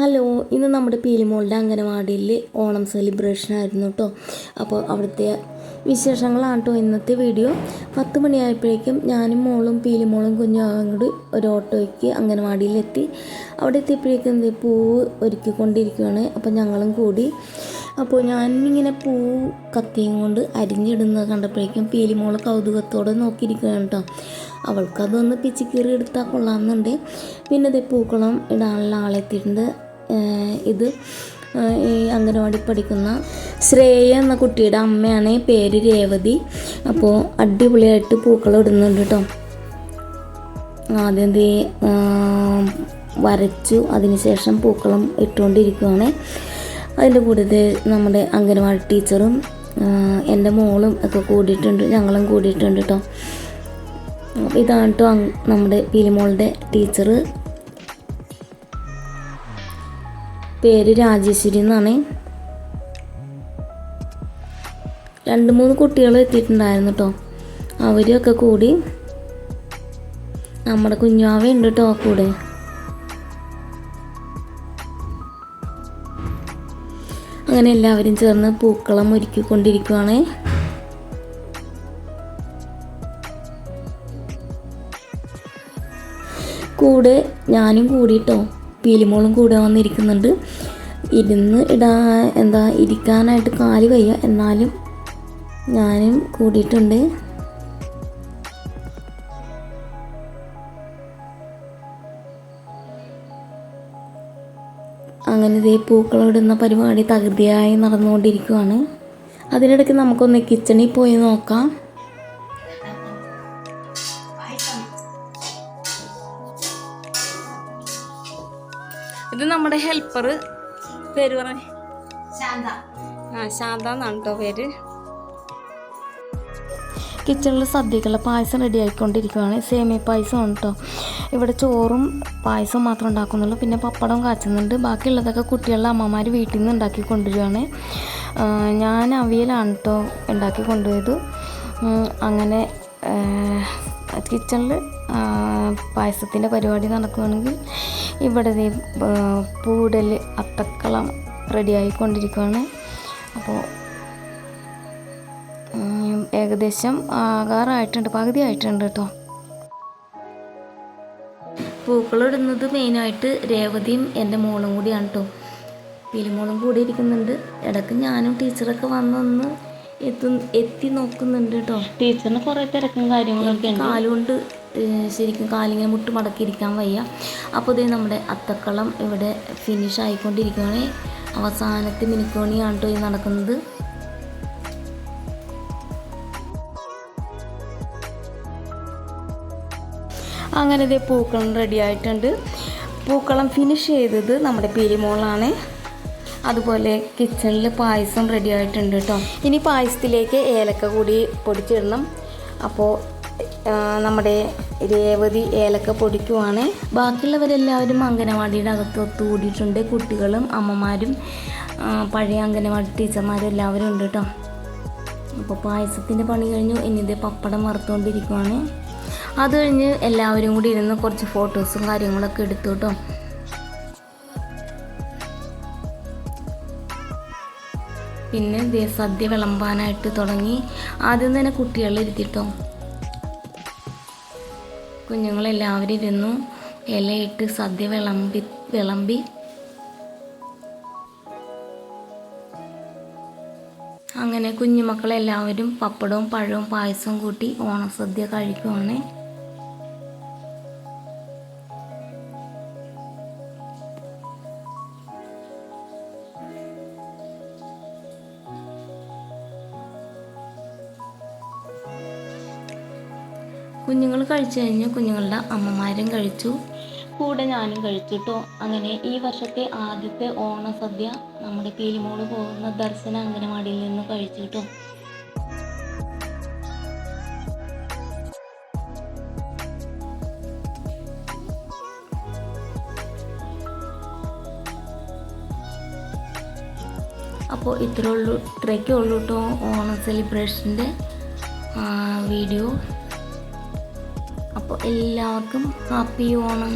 Hello ഇന്ന് നമ്മുടെ പീലിമോളുടെ അംഗനവാടിയിൽ Onam celebration ആയിരുന്നു കേട്ടോ അപ്പോൾ അവിടുത്തെ വിശേഷങ്ങളാണ് കേട്ടോ ഇന്നത്തെ വീഡിയോ പത്ത് മണിയായപ്പോഴേക്കും ഞാനും മോളും പീലിമോളും കുഞ്ഞും കൂടി ഒരു ഓട്ടോയ്ക്ക് അംഗനവാടിയിലെത്തി. അവിടെ എത്തിയപ്പോഴേക്കും എന്ത് പൂവ് ഒരുക്കിക്കൊണ്ടിരിക്കുകയാണ് അപ്പോൾ ഞങ്ങളും കൂടി. അപ്പോൾ ഞാനിങ്ങനെ പൂ കത്തിയും കൊണ്ട് അരിഞ്ഞിടുന്നത് കണ്ടപ്പോഴേക്കും പീലിമോൾ കൗതുകത്തോടെ നോക്കിയിരിക്കുകയാണ് കേട്ടോ അവൾക്കതൊന്ന് പിച്ചിക്കീറി എടുത്താൽ കൊള്ളാമെന്നുണ്ട്. പിന്നെ ഇത് പൂക്കളം ഇടാനുള്ള ആളെത്തിയിട്ടുണ്ട്. ഇത് ഈ അംഗനവാടി പഠിക്കുന്ന ശ്രേയ എന്ന കുട്ടിയുടെ അമ്മയാണ് പേര് രേവതി. അപ്പോൾ അടിപൊളിയായിട്ട് പൂക്കൾ ഇടുന്നുണ്ട് കേട്ടോ ആദ്യം തീ വരച്ചു. അതിനുശേഷം പൂക്കളും ഇട്ടുകൊണ്ടിരിക്കുകയാണ് അതിന്റെ കൂടെ നമ്മുടെ അംഗനവാടി ടീച്ചറും എന്റെ മോളും ഒക്കെ കൂടിയിട്ടുണ്ട്. ഞങ്ങളും കൂടിയിട്ടുണ്ട് കേട്ടോ ഇതാണ് കേട്ടോ നമ്മുടെ പീലിമോളുടെ ടീച്ചർ പേര് രാജേശ്വരി എന്നാണ്. രണ്ട് മൂന്ന് കുട്ടികൾ എത്തിയിട്ടുണ്ടായിരുന്നു കേട്ടോ അവരൊക്കെ കൂടി നമ്മുടെ കുഞ്ഞാവ ഉണ്ട് കേട്ടോ കൂടെ. അങ്ങനെ എല്ലാവരും ചേർന്ന് പൂക്കളം ഒരുക്കിക്കൊണ്ടിരിക്കുവാണ്. കൂടെ ഞാനും കൂടിട്ടോ പീലിമോളും കൂടെ വന്നിരിക്കുന്നുണ്ട്. ഇരുന്ന് ഇടാ എന്താ ഇരിക്കാനായിട്ട് കാൽ വയ്യ. എന്നാലും ഞാനും കൂടിയിട്ടുണ്ട്. അങ്ങനെ ഇതേ പൂക്കളം ഇടുന്ന പരിപാടി തകൃതിയായി നടന്നുകൊണ്ടിരിക്കുകയാണ് അതിനിടയ്ക്ക് നമുക്കൊന്ന് കിച്ചണിൽ പോയി നോക്കാം. ഇത് നമ്മുടെ ഹെൽപ്പർ പേര് പറഞ്ഞേ ശാന്ത. ആ ശാന്ത എന്നാണ് കേട്ടോ പേര്. കിച്ചണിൽ സദ്യക്കുള്ള പായസം റെഡി ആയിക്കൊണ്ടിരിക്കുകയാണ് സേമിയ പായസമാണ് കേട്ടോ ഇവിടെ ചോറും പായസവും മാത്രം ഉണ്ടാക്കുന്നുള്ളൂ. പിന്നെ പപ്പടം കാച്ചുന്നുണ്ട്. ബാക്കിയുള്ളതൊക്കെ കുട്ടികളുടെ അമ്മമാർ വീട്ടിൽ നിന്ന് ഉണ്ടാക്കി കൊണ്ടുവരികയാണ്. ഞാൻ അവിയലാണ് കേട്ടോ ഉണ്ടാക്കി കൊണ്ടുപോയത്. അങ്ങനെ കിച്ചണിൽ പായസത്തിന്റെ പരിപാടി നടക്കുകയാണെങ്കിൽ ഇവിടെ പൂടൽ അത്തക്കളം റെഡി ആയിക്കൊണ്ടിരിക്കുകയാണ് അപ്പോൾ ഏകദേശം ആകാറായിട്ടുണ്ട് പകുതി ആയിട്ടുണ്ട് കേട്ടോ. പൂക്കളിടുന്നത് മെയിനായിട്ട് രേവതിയും എന്റെ മോളും കൂടിയാണ് കേട്ടോ. പിലിമോളും കൂടി ഇരിക്കുന്നുണ്ട്. ഇടയ്ക്ക് ഞാനും ടീച്ചറൊക്കെ വന്നൊന്ന് എത്തും എത്തി നോക്കുന്നുണ്ട് കേട്ടോ ടീച്ചറിന് കുറേ തിരക്കും കാര്യങ്ങളൊക്കെ ഉണ്ട്. കാലുകൊണ്ട് ശരിക്കും കാലിങ്ങനെ മുട്ട് മടക്കിയിരിക്കാൻ വയ്യ. അപ്പോൾ ഇതേ നമ്മുടെ അത്തക്കളം ഇവിടെ ഫിനിഷ് ആയിക്കൊണ്ടിരിക്കുകയാണ് അവസാനത്തെ മിനിക്കോണിയാണ് കേട്ടോ ഈ നടക്കുന്നത്. അങ്ങനെ ഇതേ പൂക്കളം റെഡി ആയിട്ടുണ്ട്. പൂക്കളം ഫിനിഷ് ചെയ്തത് നമ്മുടെ പിരിമോളാണ്. അതുപോലെ കിച്ചണിൽ പായസം റെഡി ആയിട്ടുണ്ട് കേട്ടോ ഇനി പായസത്തിലേക്ക് ഏലക്ക കൂടി പൊടിച്ചിടണം. അപ്പോൾ നമ്മുടെ രേവതി ഏലക്ക പൊടിക്കുവാണ്. ബാക്കിയുള്ളവരെല്ലാവരും അംഗനവാടിയുടെ അകത്ത് ഒത്തുകൂടിയിട്ടുണ്ട്. കുട്ടികളും അമ്മമാരും പഴയ അംഗനവാടി ടീച്ചർമാരും എല്ലാവരും ഉണ്ട് കേട്ടോ അപ്പോൾ പായസത്തിന്റെ പണി കഴിഞ്ഞു. ഇനി ഇത് പപ്പടം വറുത്തുകൊണ്ടിരിക്കുവാണ് അത് കഴിഞ്ഞ് എല്ലാവരും കൂടി ഇരുന്ന് കുറച്ച് ഫോട്ടോസും കാര്യങ്ങളൊക്കെ എടുത്തു കേട്ടോ പിന്നെ സദ്യ വിളമ്പാനായിട്ട് തുടങ്ങി. ആദ്യം തന്നെ കുട്ടികളെ ഇരുത്തിട്ടോ. കുഞ്ഞുങ്ങളെല്ലാവരും ഇരുന്നു. ഇലയിട്ട് സദ്യ വിളമ്പി വിളമ്പി. അങ്ങനെ കുഞ്ഞുമക്കളെല്ലാവരും പപ്പടവും പഴവും പായസവും കൂട്ടി ഓണസദ്യ കഴിക്കുവാണ്. കുഞ്ഞുങ്ങൾ കഴിച്ചു കഴിഞ്ഞ് കുഞ്ഞുങ്ങളുടെ അമ്മമാരും കഴിച്ചു. കൂടെ ഞാനും കഴിച്ചു കേട്ടോ അങ്ങനെ ഈ വർഷത്തെ ആദ്യത്തെ ഓണസദ്യ നമ്മുടെ പീലിമോൾ പോകുന്ന ദർശന അംഗനവാടിയിൽ നിന്ന് കഴിച്ചു കേട്ടോ അപ്പോൾ ഇത്രയുള്ളൂ ഇത്രയൊക്കെ ഉള്ളൂ കേട്ടോ ഓണം സെലിബ്രേഷന്റെ വീഡിയോ അപ്പോൾ എല്ലാവർക്കും ഹാപ്പി ഓണം.